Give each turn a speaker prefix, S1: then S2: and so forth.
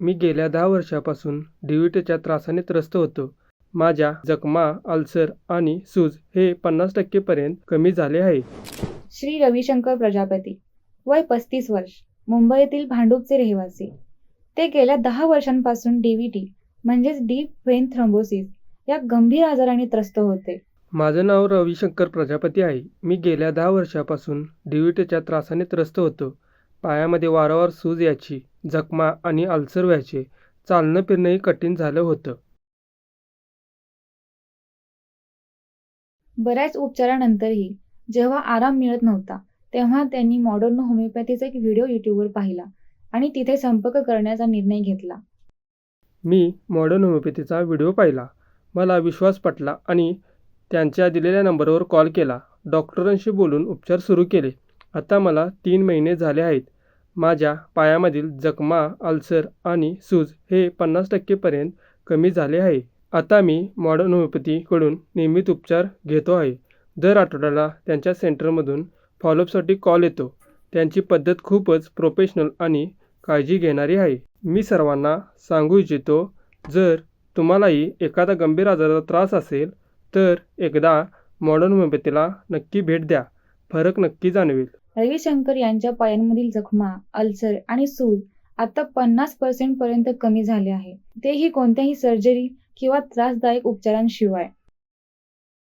S1: मी गेल्या दहा वर्षांपासून डीव्हीटीच्या त्रासाने त्रस्त होतो. माझ्या जखमा अल्सर आणि सूज हे पन्नास टक्केपर्यंत कमी झाले आहे.
S2: श्री रविशंकर प्रजापती वय पस्तीस वर्ष मुंबईतील भांडूपचे रहिवासी. ते गेल्या दहा वर्षांपासून डीव्हीटी म्हणजेच डीप व्हेन थ्रोम्बोसिस या गंभीर आजाराने त्रस्त होते.
S1: माझं नाव रविशंकर प्रजापती आहे. मी गेल्या दहा वर्षांपासून डीव्हीटीच्या त्रासाने त्रस्त होतो. पायामध्ये वारंवार सूज यायची. जखमा आणि अल्सर व्हायचे. चालणं फिरणंही कठीण झालं होतं.
S2: बऱ्याच उपचारानंतरही जेव्हा आराम मिळत नव्हता तेव्हा त्यांनी मॉडर्न होमिओपॅथीचा एक व्हिडिओ यूट्यूबवर पाहिला आणि तिथे संपर्क करण्याचा निर्णय घेतला.
S1: मी मॉडर्न होमिओपॅथीचा व्हिडिओ पाहिला. मला विश्वास पटला आणि त्यांच्या दिलेल्या नंबरवर कॉल. केला डॉक्टरांशी बोलून उपचार सुरू केले. आता मला तीन महिने झाले आहेत. माझ्या पायामधील जखमा अल्सर आणि सूज हे पन्नास टक्केपर्यंत कमी झाले आहे. आता मी मॉडर्न होमिओपॅथीकडून नियमित उपचार घेतो आहे. दर आठवड्याला त्यांच्या सेंटरमधून फॉलोअपसाठी कॉल येतो. त्यांची पद्धत खूपच प्रोफेशनल आणि काळजी घेणारी आहे. मी सर्वांना सांगू इच्छितो जर तुम्हालाही एखादा गंभीर आजाराचा त्रास असेल तर एकदा मॉडर्न होमिओपॅथीला नक्की भेट द्या. फरक नक्की जाणवेल.
S2: रविशंकर यांच्या पायांमधील जखमा अल्सर आणि सूज आता पन्नास पर्सेंट पर्यंत कमी झाले आहे. तेही कोणत्याही सर्जरी किंवा त्रासदायक उपचारांशिवाय.